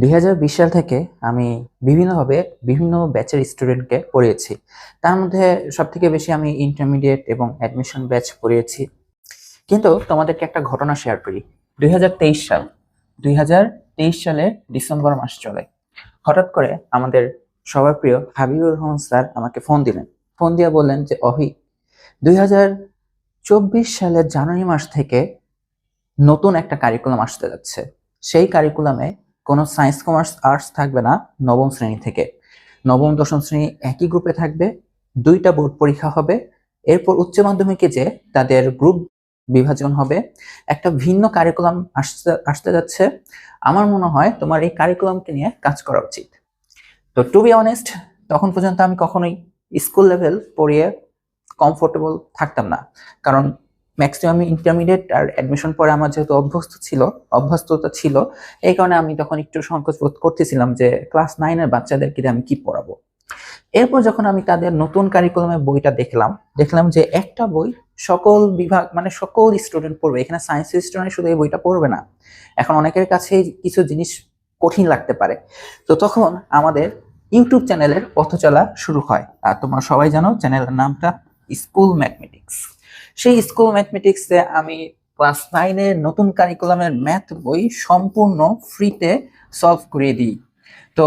দুই হাজার বিশ সাল থেকে আমি বিভিন্নভাবে বিভিন্ন ব্যাচের স্টুডেন্টকে পড়িয়েছি। তার মধ্যে সব থেকে বেশি আমি ইন্টারমিডিয়েট এবং অ্যাডমিশন ব্যাচ পড়িয়েছি। কিন্তু তোমাদেরকে একটা ঘটনা শেয়ার করি। দুই হাজার তেইশ সাল, দুই হাজার তেইশ সালের ডিসেম্বর মাস চলে। হঠাৎ করে আমাদের সবার প্রিয় হাবিবুর রহমান স্যার আমাকে ফোন দিলেন। ফোন দিয়ে বললেন যে, অভি, দুই সালের জানুয়ারি মাস থেকে নতুন একটা কারিকুলাম আসতে যাচ্ছে। সেই কারিকুলামে কোনো সায়েন্স কমার্স আর্টস থাকবে না নবম শ্রেণি থেকে। নবম, দশম শ্রেণি একই গ্রুপে থাকবে, দুইটা বোর্ড পরীক্ষা হবে, এরপর উচ্চ মাধ্যমিকে যে তাদের গ্রুপ বিভাজন হবে, একটা ভিন্ন কারিকুলাম আসতে আসতে যাচ্ছে। আমার মনে হয় তোমার এই কারিকুলামকে নিয়ে কাজ করা উচিত। তো টু বি অনেস্ট তখন পর্যন্ত আমি কখনোই স্কুল লেভেল পড়িয়ে কমফোর্টেবল থাকতাম না। কারণ ম্যাক্সিমাম ইন্টারমিডিয়েট আর অ্যাডমিশন পরে আমার যেহেতু অভ্যস্ত ছিল, অভ্যস্ততা ছিল, এই কারণে আমি তখন একটু সংকোচ বোধ করতেছিলাম যে ক্লাস নাইনের বাচ্চাদেরকে আমি কি পড়াবো। এরপর যখন আমি তাদের নতুন কারিকুলামের বইটা দেখলাম দেখলাম যে একটা বই সকল বিভাগ মানে সকল স্টুডেন্ট পড়বে, এখানে সায়েন্স স্টুডেন্ট শুধু এই বইটা পড়বে না, এখন অনেকের কাছে কিছু জিনিস কঠিন লাগতে পারে। তো তখন আমাদের ইউটিউব চ্যানেলের পথ চলা শুরু হয়। আর তোমরা সবাই জানো চ্যানেলের নামটা স্কুল ম্যাথমেটিক্স সেই স্কুল ম্যাথমেটিক্সে আমি ক্লাস নাইনের নতুন কারিকুলামের ম্যাথ বই সম্পূর্ণ ফ্রিতে সলভ করিয়ে দিই। তো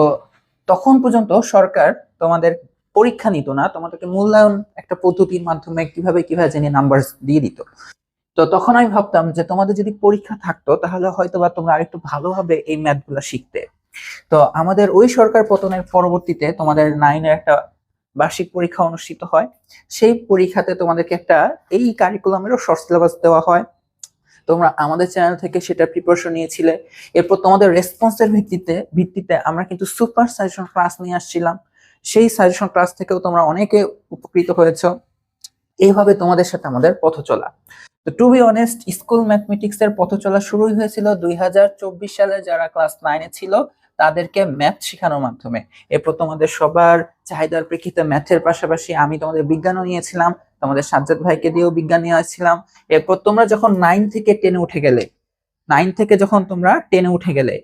তখন পর্যন্ত সরকার তোমাদের পরীক্ষা নিত না, তোমাদেরকে মূল্যায়ন একটা পদ্ধতির মাধ্যমে কীভাবে কীভাবে জেনে নাম্বার দিয়ে দিত। তো তখন আমি ভাবতাম যে তোমাদের যদি পরীক্ষা থাকতো তাহলে হয়তো বা তোমরা আরেকটু ভালোভাবে এই ম্যাথগুলো শিখতে। তো আমাদের ওই সরকার পতনের পরবর্তীতে তোমাদের নাইনের একটা বার্ষিক পরীক্ষা অনুষ্ঠিত হয়। সেই পরীক্ষাতে তোমাদেরকে একটা এই কারিকুলামেরও শর্ট সিলেবাস দেওয়া হয়। তোমরা আমাদের চ্যানেল থেকে সেটা প্রিপারেশন নিয়েছিলে। এরপর তোমাদের রেসপন্সের ভিত্তিতে ভিত্তিতে আমরা কিন্তু সুপার সাজেশন ক্লাস নিয়ে আসছিলাম। সেই সাজেশন ক্লাস থেকেও তোমরা অনেকে উপকৃত হয়েছ। এইভাবে তোমাদের সাথে আমাদের পথ চলা। তো to be honest school mathematics এর পথ চলা শুরুই হয়েছিল দুই হাজার চব্বিশ সালে যারা ক্লাস নাইনে ছিল, তাদেরকে ম্যাথ শেখানোর মাধ্যমে। এরপর তোমাদের সবার চাহিদার প্রেক্ষিতে ম্যাথের পাশাপাশি আমি তোমাদের বিজ্ঞানও নিয়েছিলাম, তোমাদের সাজ্জাদ ভাইকে দিয়েও বিজ্ঞান নিয়ে আসছিলাম। এরপর তোমরা যখন নাইন থেকে টেনে উঠে গেলে নাইন থেকে যখন তোমরা টেনে উঠে গেলে,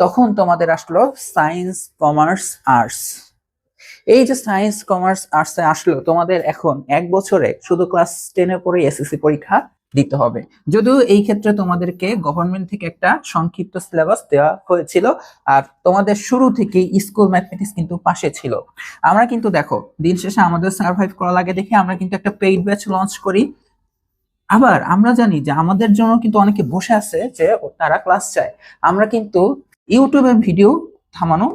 তখন তোমাদের আসলো সায়েন্স কমার্স আর্টস এই যে সায়েন্স কমার্স আর্টসে আসলো, তোমাদের এখন এক বছরে শুধু ক্লাস টেনের পরে এসএসসি পরীক্ষা দিতে হবে। যদিও এই ক্ষেত্রে তোমাদেরকে গভর্নমেন্ট থেকে একটা সংক্ষিপ্ত সিলেবাস দেওয়া হয়েছিল, আর তোমাদের শুরু থেকেই স্কুল ম্যাথমেটিক্স কিন্তু পাশে ছিল। আমরা কিন্তু দেখো, দিন শেষে আমাদের সার্ভাইভ করা লাগে দেখে আমরা কিন্তু একটা পেইড ব্যাচ লঞ্চ করি। আবার আমরা জানি যে আমাদের জন্য কিন্তু অনেকে বসে আছে যে তারা ক্লাস চায়। আমরা কিন্তু ইউটিউবের ভিডিও থামানো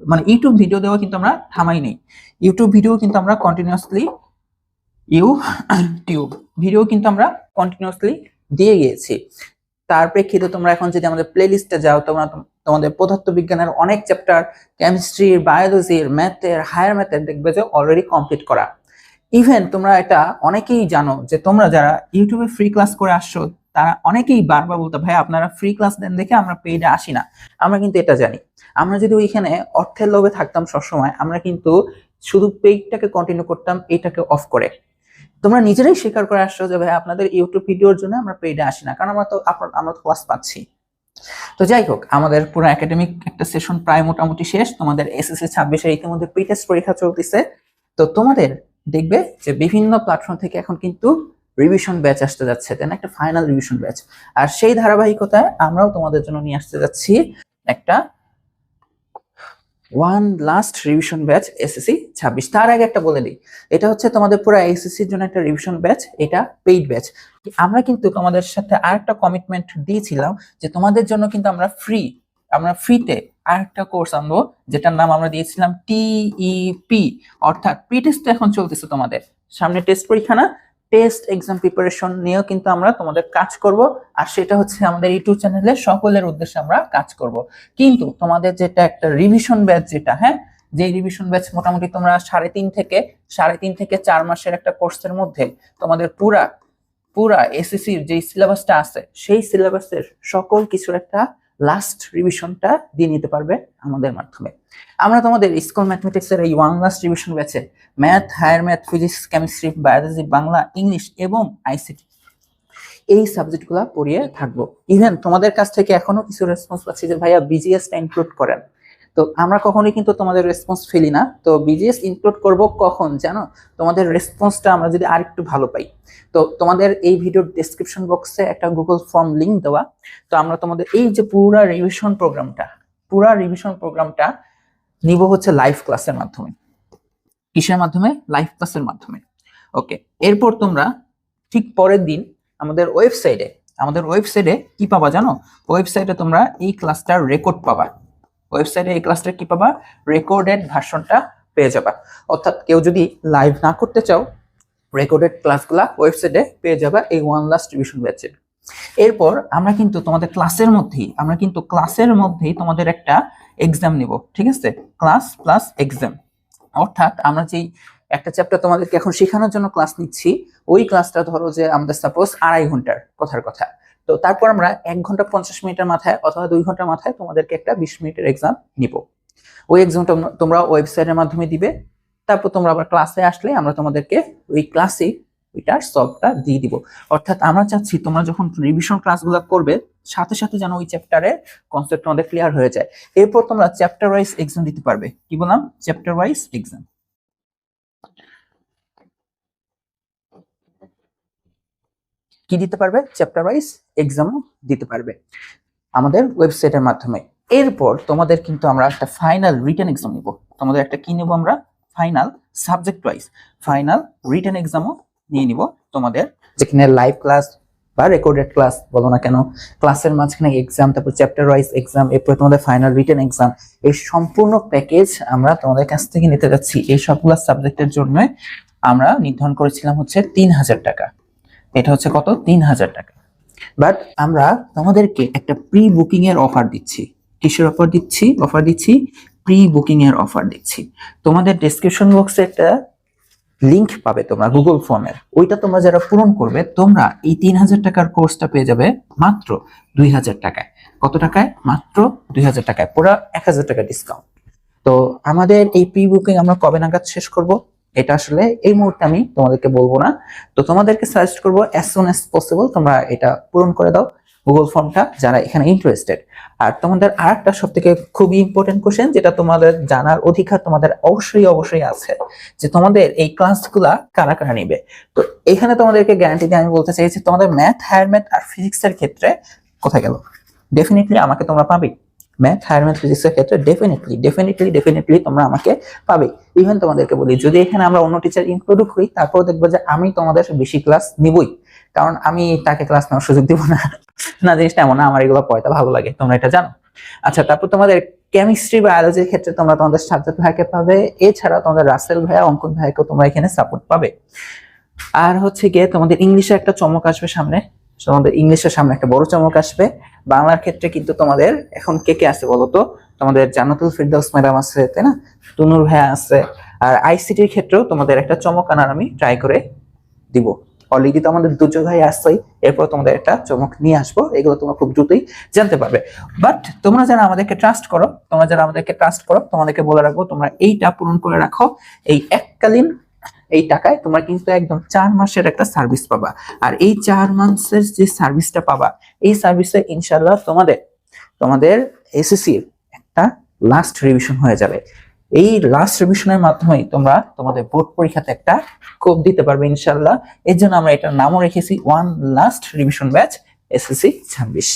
মানে ইউটিউব ভিডিও দেওয়া কিন্তু আমরা থামাই নেই। ইউটিউব ভিডিও কিন্তু আমরা কন্টিনিউয়াসলি ইউটিউব ভিডিও কিন্তু আমরা কন্টিনিউয়াসলি দিয়ে গিয়েছি। তার প্রেক্ষিতে তোমরা এখন যদি আমাদের প্লে লিস্টে যাও, তোমরা তোমাদের পদার্থ বিজ্ঞানের অনেক চ্যাপ্টার কেমিস্ট্রির বায়োলজির ম্যাথের হায়ার ম্যাথের দেখবে যে অলরেডি কমপ্লিট করা। ইভেন তোমরা এটা অনেকেই জানো যে তোমরা যারা ইউটিউবে ফ্রি ক্লাস করে আসছো, তারা অনেকেই বারবার বলতো ভাই, আপনারা ফ্রি ক্লাস দেন দেখে আমরা পেইডে আসি না। আমরা কিন্তু এটা জানি। আমরা যদি ওইখানে অর্থের লোভে থাকতাম সবসময়, আমরা কিন্তু শুধু পেইডটাকে কন্টিনিউ করতাম, এটাকে অফ করে। তোমরা নিজেরাই স্বীকার করে আসছো যে ভাই আপনাদের ইউটিউব ভিডিওর জন্য আমরা পেইডে আসি না, কারণ আমরা তো আমরা তো ক্লাস পাচ্ছি। তো যাই হোক, আমাদের পুরো একাডেমিক একটা সেশন প্রায় মোটামুটি শেষ। তোমাদের এসএসসি ছাব্বিশে ইতিমধ্যে প্রি টেস্ট পরীক্ষা চলতেছে। তো তোমাদের দেখবে যে, বিভিন্ন প্ল্যাটফর্ম থেকে এখন কিন্তু রিভিশন ব্যাচ আসতে যাচ্ছে তাই না একটা ফাইনাল রিভিশন ব্যাচ আর সেই ধারাবাহিকতায় আমরাও তোমাদের জন্য নিয়ে আসতে যাচ্ছি একটা one last revision batch SSC ছাব্বিশ। তার আগে একটা বলে দিই। এটা হচ্ছে তোমাদের পুরো এসএসসির জন্য একটা রিভিশন ব্যাচ এটা পেইড ব্যাচ আমরা কিন্তু তোমাদের সাথে আরেকটা কমিটমেন্ট দিয়েছিলাম যে তোমাদের জন্য কিন্তু আমরা ফ্রি আমরা ফ্রিতে আরেকটা কোর্স আনব, যেটার নাম আমরা দিয়েছিলাম টিইপি অর্থাৎ প্রি টেস্ট এখন চলতেছে তোমাদের। সামনে টেস্ট পরীক্ষা না টেস্ট এক্সাম প্রিপারেশন নিয়েও কিন্তু আমরা তোমাদের কাজ করব। আর সেটা হচ্ছে আমাদের ইউটিউব চ্যানেলে সকলের উদ্দেশ্যে আমরা কাজ করব। কিন্তু তোমাদের যেটা একটা রিভিশন ব্যাচ যেটা হ্যাঁ? যে রিভিশন ব্যাচ মোটামুটি তোমরা সাড়ে তিন থেকে, সাড়ে তিন থেকে চার মাসের একটা কোর্সের মধ্যে তোমাদের পুরা পুরা এসএসসির যে সিলেবাসটা আছে, সেই সিলেবাসের সকল কিছুর একটা লাস্ট রিভিশনটা দিয়ে নিতে পারবে আমাদের মাধ্যমে। আমরা তোমাদের স্কুল ম্যাথমেটিক্সের এই ওয়ান লাস্ট রিভিশন ব্যাচে math higher math physics chemistry biology Bangla English এবং আইসিটি এই সাবজেক্টগুলো পড়িয়ে থাকব। ইভেন তোমাদের কাছ থেকে এখনও কিছু রেসপন্স পাচ্ছি যে, ভাইয়া বিজিএসটা ইনক্লুড করেন। তো আমরা কখনোই কিন্তু তোমাদের রেসপন্স ফেলি না। তো বিজিএস ইনক্লুড করব কখন জানো? তোমাদের রেসপন্সটা আমরা যদি আরেকটু ভালো পাই। তো তোমাদের এই ভিডিওর ডেসক্রিপশন বক্সে একটা গুগল ফর্ম লিংক দেওয়া। তো আমরা তোমাদের এই যে পুরা রিভিশন প্রোগ্রামটা পুরা রিভিশন প্রোগ্রামটা নিব হচ্ছে লাইভ ক্লাসের মাধ্যমে। কিসের মাধ্যমে? লাইভ ক্লাসের মাধ্যমে। ওকে এরপর তোমরা ঠিক পরের দিন আমাদের ওয়েবসাইটে আমাদের ওয়েবসাইটে কি পাবা জানো? ওয়েবসাইটে তোমরা এই ক্লাসটার রেকর্ড পাবা। ওয়েবসাইটে এই ক্লাসটা কি পাবা? রেকর্ডেড ভার্সনটা পেয়ে যাবা। অর্থাৎ কেউ যদি লাইভ না করতে চাও রেকর্ডেড ক্লাসগুলা ওয়েবসাইটে পেয়ে যাবা এই ওয়ান লাস্ট রিভিশন ব্যাচে এরপর আমরা কিন্তু তোমাদের ক্লাসের মধ্যেই, আমরা কিন্তু ক্লাসের মধ্যেই তোমাদের একটা এক্সাম নিব, ঠিক আছে? ক্লাস প্লাস এক্সাম অর্থাৎ আমরা যেই একটা চ্যাপ্টার তোমাদেরকে এখন শেখানোর জন্য ক্লাস নিচ্ছি, ওই ক্লাসটা ধরো যে আমাদের সাপোজ আড়াই ঘণ্টার কথার কথা। তো তারপর আমরা এক ঘণ্টা পঞ্চাশ মিনিটের মাথায় অথবা দুই ঘণ্টার মাথায় তোমাদেরকে একটা বিশ মিনিটের এক্সাম নিব। ওই এক্সামটা তোমরা ওয়েবসাইটের মাধ্যমে দিবে। তারপর তোমরা আবার ক্লাসে আসলে আমরা তোমাদেরকে ওই ক্লাসে ওইটার সলভটা দিয়ে দিব। অর্থাৎ আমরা চাচ্ছি তোমরা যখন রিভিশন ক্লাসগুলো করবে, সাথে সাথে যেন ওই চ্যাপ্টারের কনসেপ্ট আমাদের ক্লিয়ার হয়ে যায়। এরপর তোমরা চ্যাপ্টার ওয়াইজ এক্সাম দিতে পারবে। কি বললাম? চ্যাপ্টার ওয়াইজ এক্সাম কি দিতে পারবে? চ্যাপ্টার ওয়াইজ এক্সামও দিতে পারবে। আমাদের ওয়েবসাইটের মাধ্যমে। এরপর তোমাদের কিন্তু আমরা একটা ফাইনাল রিটেন এক্সাম নিব। তোমাদের একটা কি নেব আমরা? Final subject wise final written এক্সামও নিয়ে নিব তোমাদের। যেখানে লাইভ ক্লাস বা রেকর্ডেড ক্লাস বলো না কেন ক্লাসের মাঝখানে এক্সাম তারপর চ্যাপ্টার ওয়াইজ এক্সাম এরপর তোমাদের ফাইনাল রিটেন এক্সাম এই সম্পূর্ণ প্যাকেজ আমরা তোমাদের কাছ থেকে নিতে যাচ্ছি। এই সবগুলো সাবজেক্টের জন্য আমরা নির্ধারণ করেছিলাম হচ্ছে তিন হাজার টাকা। এটা হচ্ছে কত? তিন হাজার টাকা। বাট আমরা তোমাদেরকে একটা প্রি বুকিং এর অফার দিচ্ছি। কিসের অফার দিচ্ছি? অফার দিচ্ছি প্রি বুকিং এর অফার দিচ্ছি। তোমাদের ডেসক্রিপশন বক্সে একটা লিংক পাবে তোমরা গুগল ফর্মের ওইটা তোমরা যারা পূরণ করবে, তোমরা এই তিন হাজার টাকার কোর্সটা পেয়ে যাবে মাত্র দুই হাজার টাকায়। কত টাকায়? মাত্র দুই হাজার টাকায়। পুরো এক হাজার টাকা ডিসকাউন্ট তো আমাদের এই প্রি বুকিং আমরা কবে নাগাদ শেষ করব? এটা আসলে এই মুহূর্তে আমি তোমাদেরকে বলব না। তো তোমাদেরকে সাজেস্ট করব অ্যাজ সুন অ্যাজ পসিবল তোমরা এটা পূরণ করে দাও গুগল ফর্মটা যারা এখানে ইন্টারেস্টেড আর তোমাদের আর একটা সব থেকে খুবই ইম্পর্টেন্ট কোশ্চেন যেটা তোমাদের জানার অধিকার তোমাদের অবশ্যই অবশ্যই আছে, যে তোমাদের এই ক্লাসগুলা কারা কারা নিবে। তো এখানে তোমাদেরকে গ্যারান্টি দিয়ে আমি বলতে চাইছি, তোমাদের ম্যাথ হায়ার ম্যাথ আর ফিজিক্সের ক্ষেত্রে কোথায় গেল? ডেফিনেটলি আমাকে তোমরা পাবে। ম্যাথ হায়ার ম্যাথ ফিজিক্সের ক্ষেত্রে ডেফিনেটলি ডেফিনেটলি ডেফিনেটলি তোমরা আমাকে পাবে। ইভেন তোমাদেরকে বলি, যদি এখানে আমরা অন্য টিচার ইনক্লুড করি তারপর দেখব যে আমি তোমাদের বেশি ক্লাস নিবই। কারণ আমি তাকে ক্লাস নেওয়ার সুযোগ দিব না। না, জিনিসটা এমন না, আমার এগুলো পড়তে ভালো লাগে, তোমরা এটা জানো। আচ্ছা তারপর তোমাদের কেমিস্ট্রি বায়োলজির ক্ষেত্রে তোমরা তোমাদের সাজ্জাদ ভাইকে পাবে। এছাড়া তোমাদের রাসেল ভাইয়া, অঙ্কন ভাইকেও তোমরা এখানে সাপোর্ট পাবে। আর হচ্ছে গিয়ে তোমাদের ইংলিশে একটা চমক আসবে সামনে। তোমাদের ইংলিশের সামনে একটা বড় চমক আসবে। বাংলার ক্ষেত্রে কিন্তু তোমাদের এখন কে কে আছে বলো তো তোমাদের জান্নাতুল ফিরদৌস ম্যাডাম আছে, তাই না? তুনুর ভাইয়া আছে। আর আইসিটির ক্ষেত্রেও তোমাদের একটা চমক আনার আমি ট্রাই করে দিব। অলরেডি তো আমাদের দুর্যোগ ভাই আসছেই এরপর তোমাদের একটা চমক নিয়ে আসব। এগুলো তোমরা খুব দ্রুতই জানতে পারবে। বাট তোমরা যারা আমাদেরকে ট্রাস্ট করো, তোমরা যারা আমাদেরকে ট্রাস্ট করো, তোমাদেরকে বলে রাখব, তোমরা এইটা পূরণ করে রাখো। এই এককালীন এই টাকায় তোমরা কিন্তু একদম চার মাসের একটা সার্ভিস পাবা। আর এই চার মাসের যে সার্ভিসটা পাবা, এই সার্ভিসে ইনশাল্লাহ তোমাদের তোমাদের এসএসসির একটা লাস্ট রিভিশন হয়ে যাবে। এই লাস্ট রিভিশনের মাধ্যমে তোমরা তোমাদের বোর্ড পরীক্ষাতে একটা কোপ দিতে পারবে ইনশাল্লাহ এর জন্য আমরা এটার নামও রেখেছি one last revision batch SSC ছাব্বিশ।